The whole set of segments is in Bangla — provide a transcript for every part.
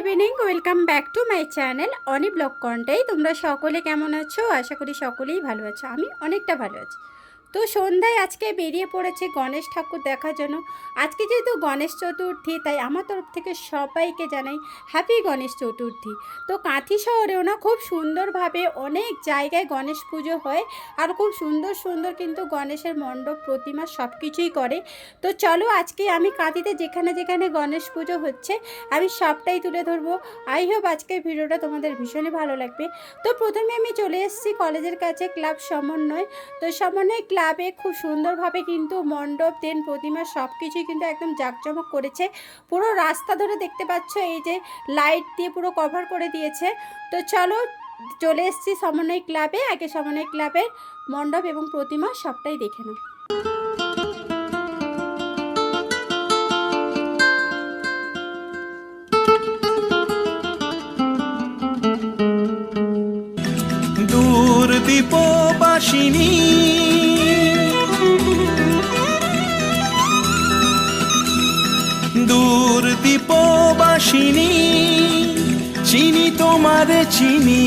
Evening welcome back to my channel Oni block কন্টেই তোমরা সকলে কেমন আছো? আশা করি সকলেই ভালো আছো। আমি অনেকটা ভালো আছি। তো সন্ধ্যায় আজকে বেরিয়ে পড়েছে গণেশ ঠাকুর দেখার জন্য। আজকে যেহেতু গণেশ চতুর্থী, তাই আমার তরফ থেকে সবাইকে জানাই হ্যাপি গণেশ চতুর্থী। তো কাঁথি শহরেও না খুব সুন্দরভাবে অনেক জায়গায় গণেশ পুজো হয় আর খুব সুন্দর সুন্দর কিন্তু গণেশের মণ্ডপ, প্রতিমা সব কিছুই করে। তো চলো আজকে আমি কাঁথিতে যেখানে যেখানে গণেশ পুজো হচ্ছে, আমি সবটাই তুলে ধরবো। আই হোপ আজকের ভিডিওটা তোমাদের ভীষণই ভালো লাগবে। তো প্রথমে আমি চলে এসেছি কলেজের কাছে, ক্লাব সমন্বয়। তো সমন্বয় ক্লাবে খুব সুন্দরভাবে কিন্তু মণ্ডপ, দেন প্রতিমা সব কিছুই কিন্তু একদম জাঁকজমক করেছে। পুরো রাস্তা ধরে দেখতে পাচ্ছ, এই যে লাইট দিয়ে পুরো কভার করে দিয়েছে। তো চলো, চলে এসেছি সমন্বয় ক্লাবে। আগে সমন্বয় ক্লাবের মণ্ডপ এবং প্রতিমা সবটাই দেখে নাও। দীপবাসিনী তোমার চিনি।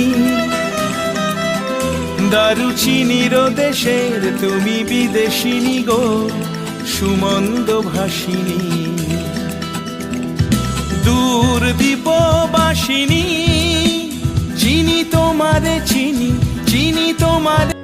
দারু চিনি দেশের তুমি বিদেশিনী গো, সুমন্দ ভাসিনী দূর দীপবাসিনী চিনি তোমারে চিনি চিনি তোমার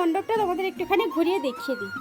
মণ্ডপটা তোমাদের একটুখানি ঘুরিয়ে দেখিয়ে দিই।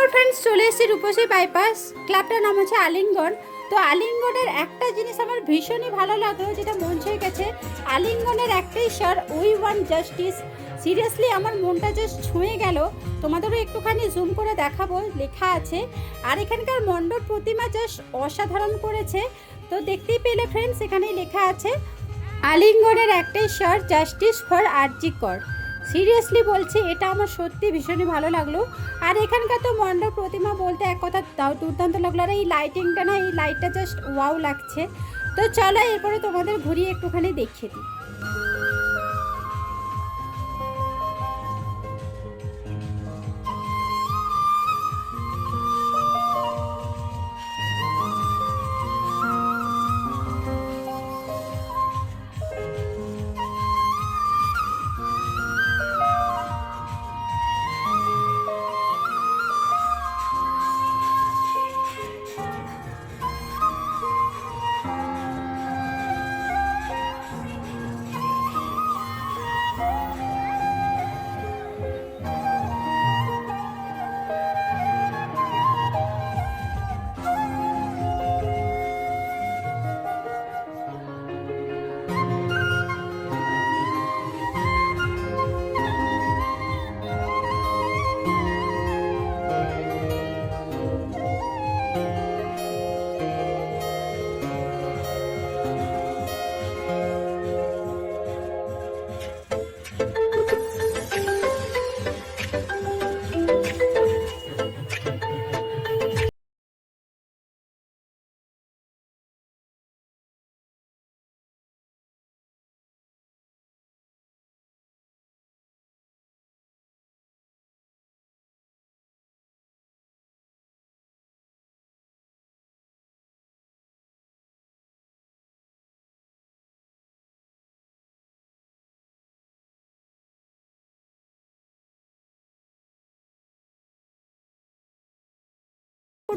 এরপর ফ্রেন্ডস চলে এসেছি রূপসী বাইপাস ক্লাবটার নাম হচ্ছে আলিঙ্গন তো আলিঙ্গনের একটা জিনিস আমার ভীষণই ভালো লাগল যেটা মন ছুঁয়ে গেছে। আলিঙ্গনের একটাই স্বর উই ওয়ান জাস্টিস সিরিয়াসলি আমার মনটা জাস্ট ছুঁয়ে গেল। তোমাদেরও একটুখানি জুম করে দেখাবো, লেখা আছে। আর এখানকার মণ্ডপ প্রতিমা জাস্ট অসাধারণ করেছে। তো দেখতেই পেলে ফ্রেন্ডস এখানে লেখা আছে। আলিঙ্গনের একটাই স্বর জাস্টিস ফর আরজি কর সিরিয়াসলি বলছি, এটা আমার সত্যি ভীষণই ভালো লাগল। আর এখানকার তো মণ্ডপ প্রতিমা বলতে এক কথা দুর্দান্ত লাগল। আর এই লাইটিংটা না, এই লাইটটা জাস্ট ওয়াও লাগছে। তো চলো এরপরে তোমাদের ঘুরিয়ে একটুখানি দেখিয়ে দিই।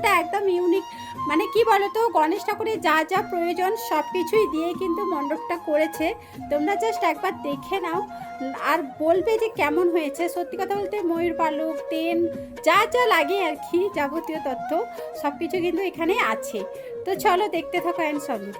ওটা একদম ইউনিক মানে কি বলতো, গণেশ ঠাকুরের যা যা প্রয়োজন সব কিছুই দিয়ে কিন্তু মণ্ডপটা করেছে। তোমরা জাস্ট একবার দেখে নাও। আর বলবে যে কেমন হয়েছে। সত্যি কথা বলতে ময়ূর পালক তেন যা যা লাগে আর কি যাবতীয় তথ্য সব কিছু কিন্তু এখানে আছে। তো চলো দেখতে থাকো অ্যান্ড সঙ্গে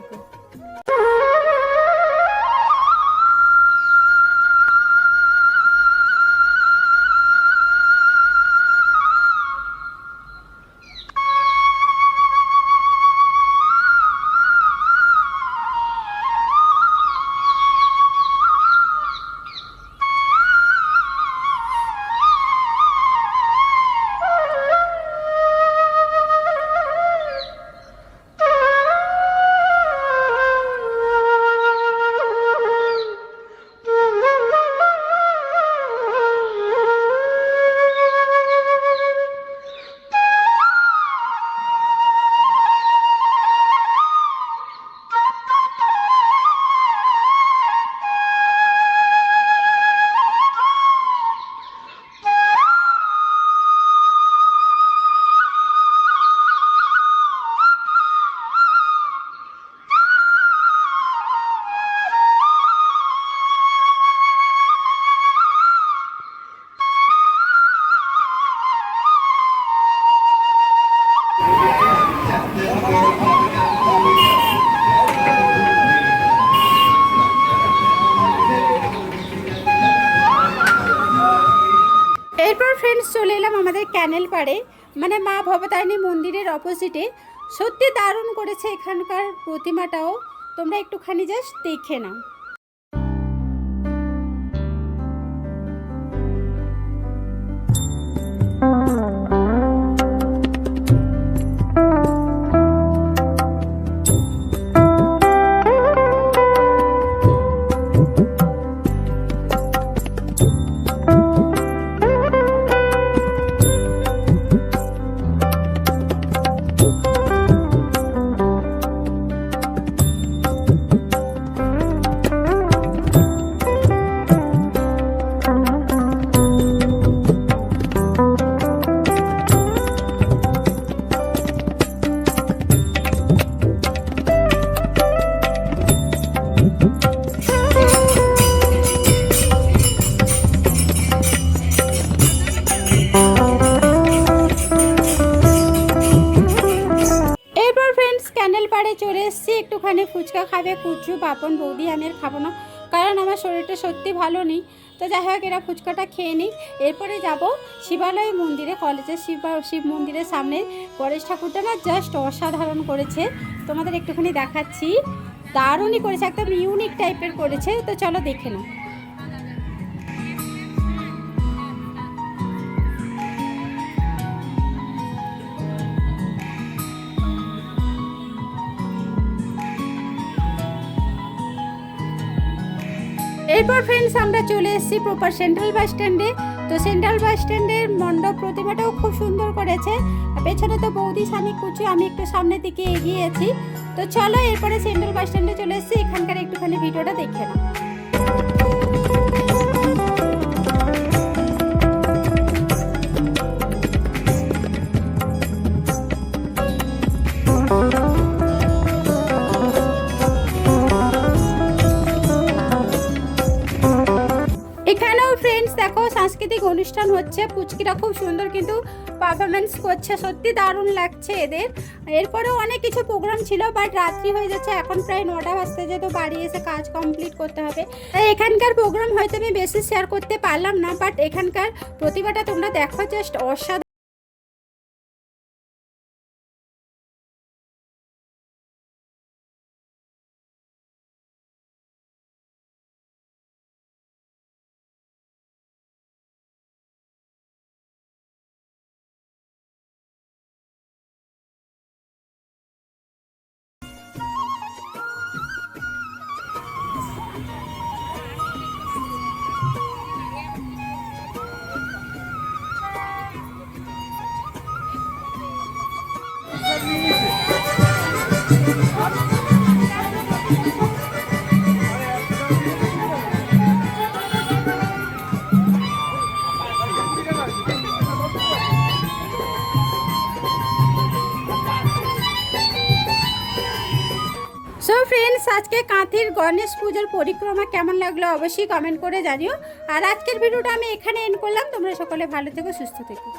ক্যানেল পাড়ে। মানে মা ভবতারিণী মন্দিরের অপোজিটে সত্যি দারুণ করেছে এখানকার প্রতিমাটাও। তোমরা একটুখানি জাস্ট দেখে নাও। খাবে, কুচু, বাপন, বৌদি, আমি আর খাব না। কারণ আমার শরীরটা সত্যি ভালো নেই। তো যাই হোক, এরা ফুচকাটা খেয়ে নিই এরপরে যাব শিবালয় মন্দিরে, কলেজের শিব শিব মন্দিরের সামনে। গণেশ ঠাকুরটা না জাস্ট অসাধারণ করেছে। তোমাদের একটুখানি দেখাচ্ছি। দারুণই করেছে, একদম ইউনিক টাইপের করেছে। তো চলো দেখে নাও। এরপর ফ্রেন্ডস আমরা চলে এসেছি প্রপার সেন্ট্রাল বাস স্ট্যান্ডে তো সেন্ট্রাল বাস স্ট্যান্ডের মণ্ডপ প্রতিমাটাও খুব সুন্দর করেছে। পেছনে তো বৌদি সানি কুচু, আমি একটু সামনের দিকে এগিয়েছি তো চলো এরপরে সেন্ট্রাল বাস স্ট্যান্ডে চলে এসেছি। এখানকার একটুখানি ভিডিওটা দেখে নাও। দেখো, সাংস্কৃতিক অনুষ্ঠান হচ্ছে, পুচকিরা খুব সুন্দর কিন্তু পারফরমেন্স করছে, সত্যি দারুণ লাগছে এদের। এরপরেও অনেক কিছু প্রোগ্রাম ছিল বাট রাত্রি হয়ে যাচ্ছে, এখন প্রায় নটা বাজতে, যেহেতু বাড়ি এসে কাজ কমপ্লিট করতে হবে। তাই এখানকার প্রোগ্রাম হয়তো আমি বেশি শেয়ার করতে পারলাম না বাট এখানকার প্রতিভাটা তোমরা দেখো জাস্ট অসাধারণ। কাঁথির গণেশ পুজোর পরিক্রমা কেমন লাগল অবশ্যই কমেন্ট করে জানিও। আর আজকের ভিডিওটা আমি এখানে এন্ড করলাম। তোমরা সকলে ভালো থেকো, সুস্থ থেকো।